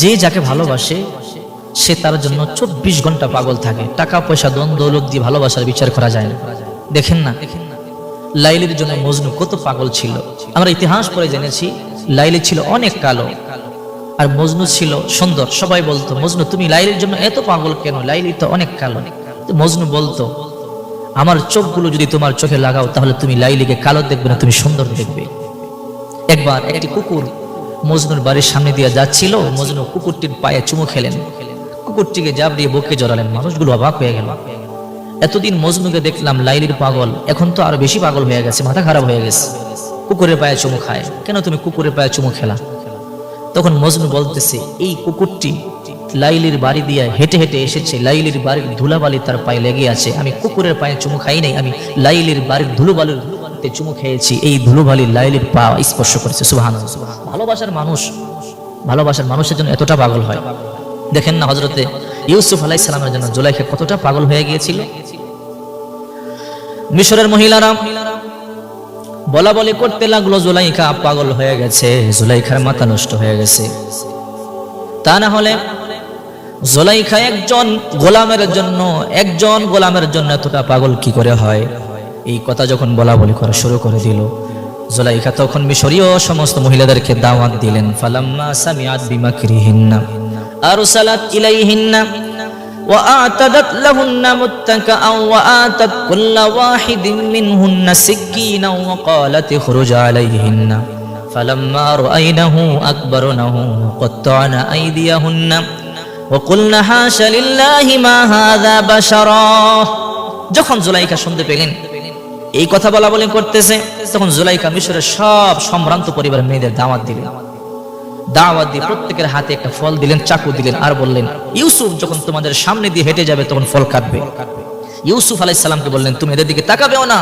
যে যাকে ভালোবাসে, সে তার জন্য চব্বিশ ঘণ্টা পাগল থাকে। টাকা, পয়সা দ্বন্দ্ব দৌলত দিয়ে ভালোবাসার বিচার করা যায় না। দেখেন না, লাইলির জন্য মজনু কত পাগল ছিল। আমরা ইতিহাস পড়ে জেনেছি, লাইলি ছিল অনেক কালো। আর মজনু ছিল সুন্দর। সবাই বলতো, মজনু, তুমি লাইলির জন্য এত পাগল কেন? লাইলি তো অনেক কালো। মজনু বলতো, আমার চোখগুলো যদি তোমার চোখে লাগাও, তাহলে তুমি লাইলিকে কালো দেখবে না, তুমি সুন্দর দেখবে। একবার একটি কুকুর মজনুর বাড়ির সামনে দিয়ে যাচ্ছিল মজনু কুকুরটির পায়ে চুমু খেলেন। কুকুরটিকে জাপ দিয়ে বকে জড়ালেন, মানুষগুলো অবাক হয়ে গেল। এতদিন মজনুকে দেখলাম লাইলির পাগল, এখন তো আরও বেশি পাগল হয়ে গেছে, মাথা খারাপ হয়ে গেছে। কুকুরের পায়ে চুমু খায়, কেন তুমি কুকুরের পায়ে চুমু খেলা? তখন মজনু বলতেছে, এই কুকুরটি লাইলির বাড়ি দিয়ে হেঁটে হেঁটে এসেছে, লাইলির বাড়ির ধুলাবালি তার পায়ে লেগে আছে। আমি কুকুরের পায়ে চুমু খাই নাই, আমি লাইলির বাড়ির ধুলোবালির তে চুমু খেয়েছি, এই ধুলোবালি লাইলির পা স্পর্শ করেছে সুবহান ভালোবাসার মানুষ, ভালোবাসার মানুষের জন্য এতটা পাগল হয়। দেখেন না হজরতে ইউসুফ আলাইসালামের জন্য জুলাইখা কতটা পাগল হয়ে গিয়েছিল। মিশরের মহিলারা বলা বলি করতে লাগল, জুলাইখা পাগল হয়ে গেছে, জুলাইখার মাথা নষ্ট হয়ে গেছে। তা না হলে জুলাইখা একজন গোলামের জন্য, একজন গোলামের জন্য এতটা পাগল কি করে হয়? এই কথা যখন বলা বলি করা শুরু করে দিল জুলাইখা তখন মিশরীয় সমস্ত মহিলাদেরকে দাওয়াত দিলেন ফালাম্মা সামিআত বিমাকরিহিন্না আরসালাত ইলাইহিন্না وآتدت لهن متكئا وآتت كل واحد منهن سكينا وقالت اخرج عليهن فلما رأينه أكبرنه وقطعن أيديهن وقلن حاش لله ما هذا بشرا যখন জুলাইকা শুনতে পেলেন এই কথা বলা বলে করতেছে, তখন জুলাইকা মিশরের সব সম্ভ্রান্ত পরিবারের মেয়েদের দাওয়াত দিলেন দাওয়াত দিয়ে প্রত্যেকের হাতে একটা ফল দিলেন, চাকু দিলেন আর বললেন, ইউসুফ যখন তোমাদের সামনে দিয়ে হেঁটে যাবে, তখন ফল কাটবে। ইউসুফ আলাইসাল্লামকে বললেন, তুমি এদের দিকে তাকাবেও না,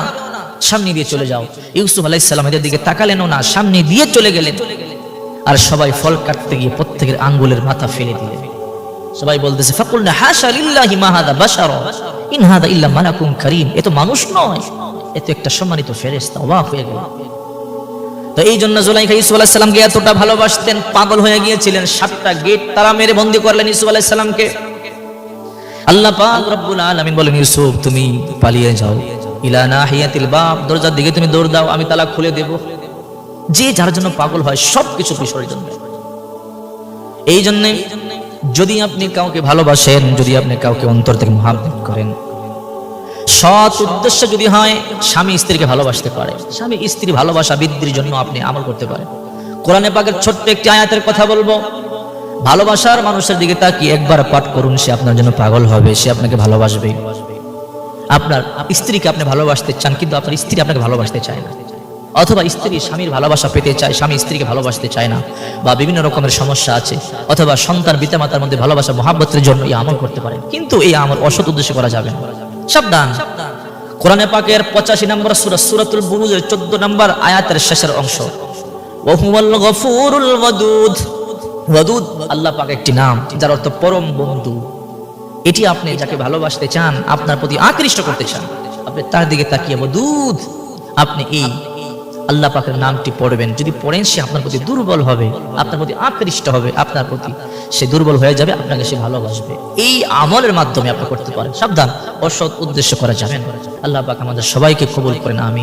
সামনে দিয়ে চলে যাও। ইউসুফ আলাইসাল্লাম এদের দিকে তাকালেনও না, সামনে দিয়ে চলে গেলেন। আর সবাই ফল কাটতে গিয়ে প্রত্যেকের আঙ্গুলের মাথা ফেলে দিলেন। সবাই বলতেছে, ফাকুলনা হাশা লিল্লাহি মা হাদা বাশারা, ইন হাদা ইল্লা মালাকুম কারীম। এ তো মানুষ নয়। এ তো একটা সম্মানিত ফেরেশতা, অবাক হয়ে গেল। তো এই জন্য জুলাইখা ইসু আলাহিসাল্লামকে এতটা ভালোবাসতেন, পাগল হয়ে গিয়েছিলেন, সাতটা গেট তারা মেরে বন্দি করলেন ইসু আলাহিসাল্লামকে আল্লাহ পাক রব্বুল আলামিন বলেন, ইউসুফ, তুমি পালিয়ে যাও। ইলা নাহিয়াতিল বাব, দরজার দিকে তুমি দৌড় দাও, আমি তালা খুলে দেব। যে যার জন্য পাগল হয় সব কিছু কিশোরের এই জন্য যদি আপনি কাউকে ভালোবাসেন, যদি আপনি কাউকে অন্তর থেকে মহাব্বত করেন সৎ উদ্দেশ্য যদি হয়, স্বামী স্ত্রীকে ভালোবাসতে পারে। স্বামী স্ত্রী ভালোবাসা, বৃদ্ধির জন্য আপনি আমল করতে পারেন। কোরআনে পাকের ছোট্ট একটি আয়াতের কথা বলব। ভালোবাসার মানুষের দিকে তাকিয়ে একবার পাঠ করুন, সে আপনার জন্য পাগল হবে, সে আপনাকে ভালোবাসবে। আপনার স্ত্রীকে আপনি ভালোবাসতে চান, কিন্তু আপনার স্ত্রী আপনাকে ভালোবাসতে চায় না। অথবা স্ত্রী স্বামীর ভালোবাসা পেতে চায়, স্বামী স্ত্রীকে ভালোবাসতে চায় না, বা বিভিন্ন রকমের সমস্যা আছে, অথবা সন্তান পিতামাতার মধ্যে ভালোবাসা, মহাব্বতের জন্য এই আমল করতে পারেন। কিন্তু এই আমল অসৎ উদ্দেশ্যে করা যাবে না। সাবধান। কোরআনে পাকের পঁচাশি নম্বর সুরা সুরাতুল বুরুজের চোদ্দ নম্বর আয়াতের শেষের অংশ। আল্লাহ পাক একটি নাম, যার অর্থ পরম বন্ধু। এটি আপনি যাকে ভালোবাসতে চান, আপনার প্রতি আকৃষ্ট করতে চান। আপনি তার দিকে তাকিয়ে দুধ, আপনি এই আল্লাহ পাকের নামটি পড়বেন। যদি পড়েন, সে আপনার প্রতি দুর্বল হবে, আপনার প্রতি আকৃষ্ট হবে, আপনার প্রতি সে দুর্বল হয়ে যাবে, আপনাকে সে ভালোবাসবে। এই আমলের মাধ্যমে আপনি করতে পারেন। সাবধান, অসৎ উদ্দেশ্য করা যাবে আল্লাহ পাক আমাদের সবাইকে কবুল করেন আমি